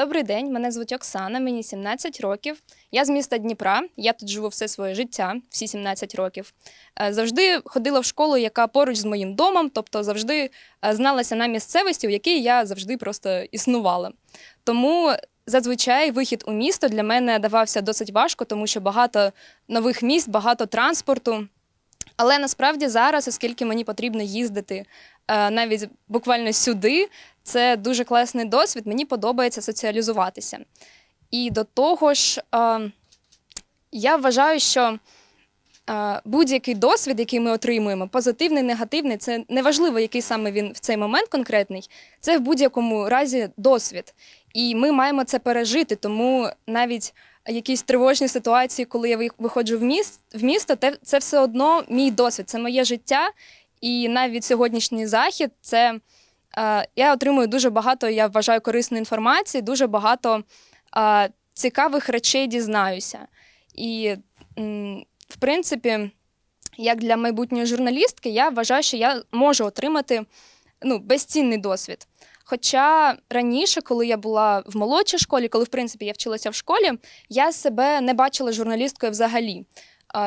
Добрий день, мене звуть Оксана, мені 17 років. Я з міста Дніпра. Я тут живу все своє життя, всі 17 років. Е, Завжди ходила в школу, яка поруч з моїм домом, тобто завжди е, зналася на місцевості, в якій я завжди просто існувала. Тому зазвичай вихід у місто для мене давався досить важко, тому що багато нових міст, багато транспорту. Але насправді зараз, оскільки мені потрібно їздити навіть буквально сюди, це дуже класний досвід. Мені подобається соціалізуватися. І до того ж, е, я вважаю, що е, будь-який досвід, який ми отримуємо, позитивний, негативний, це неважливо, який саме він в цей момент конкретний, це в будь-якому разі досвід. І ми маємо це пережити. Тому навіть якісь тривожні ситуації, коли я виходжу в міст, в місто, це все одно мій досвід, це моє життя. І навіть сьогоднішній захід це е, я отримую дуже багато, я вважаю, корисної інформації, дуже багато е, цікавих речей дізнаюся. І, в принципі, як для майбутньої журналістки, я вважаю, що я можу отримати ну, безцінний досвід. Хоча раніше, коли я була в молодшій школі, коли в принципі я вчилася в школі, я себе не бачила журналісткою взагалі.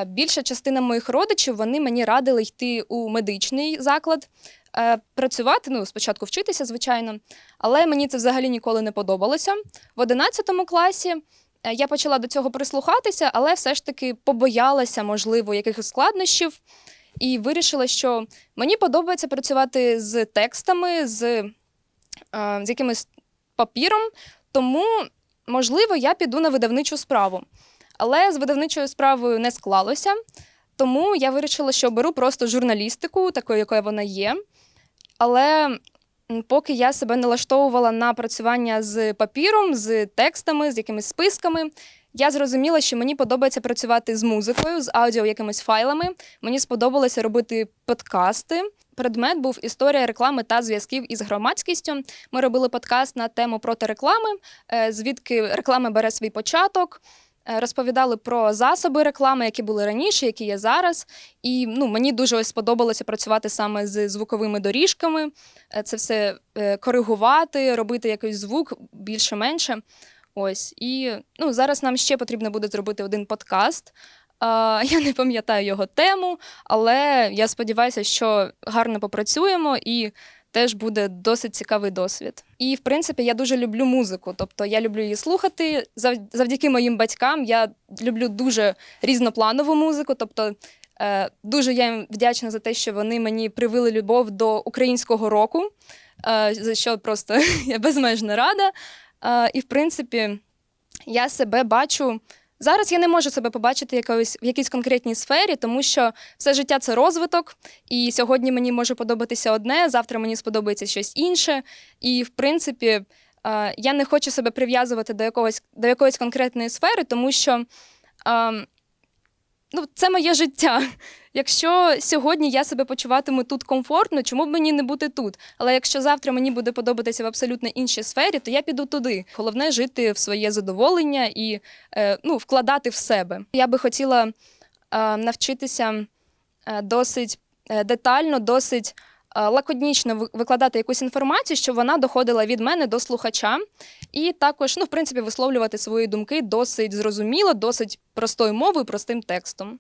Більша частина моїх родичів вони мені радили йти у медичний заклад, е, працювати, ну, спочатку вчитися, звичайно, але мені це взагалі ніколи не подобалося. В 11 класі е, я почала до цього прислухатися, але все ж таки побоялася, можливо, якихось складнощів, і вирішила, що мені подобається працювати з текстами, з, е, з якимось папіром, тому, можливо, я піду на видавничу справу. Але з видавничою справою не склалося, тому я вирішила, що беру просто журналістику, такою, якою вона є. Але поки я себе налаштовувала на працювання з папіром, з текстами, з якимись списками, я зрозуміла, що мені подобається працювати з музикою, з аудіо якимись файлами. Мені сподобалося робити подкасти. Предмет був історія реклами та зв'язків із громадськістю. Ми робили подкаст на тему проти реклами, е, звідки реклама бере свій початок. Е, Розповідали про засоби реклами, які були раніше, які є зараз. І ну, мені дуже ось сподобалося працювати саме з звуковими доріжками, е, це все е, коригувати, робити якийсь звук більше-менше. Ось. І ну, зараз нам ще потрібно буде зробити один подкаст. Я не пам'ятаю його тему, але я сподіваюся, що гарно попрацюємо і теж буде досить цікавий досвід. І в принципі я дуже люблю музику. Тобто я люблю її слухати. Завдяки моїм батькам я люблю дуже різнопланову музику. Тобто е, дуже я їм вдячна за те, що вони мені привили любов до українського року, е, за що просто я безмежно рада. Е, і в принципі, я себе бачу. Зараз я не можу себе побачити якоюсь, в якійсь конкретній сфері, тому що все життя це розвиток, і сьогодні мені може подобатися одне, завтра мені сподобається щось інше. І в принципі, е, я не хочу себе прив'язувати до якогось до якоїсь конкретної сфери, тому що е, ну, це моє життя. Якщо сьогодні я себе почуватиму тут комфортно, чому б мені не бути тут? Але якщо завтра мені буде подобатися в абсолютно іншій сфері, то я піду туди. Головне жити в своє задоволення і е, ну, вкладати в себе. Я би хотіла е, навчитися досить е, детально, досить лаконічно викладати якусь інформацію, щоб вона доходила від мене до слухача, і також, ну, в принципі, висловлювати свої думки досить зрозуміло, досить простою мовою, простим текстом.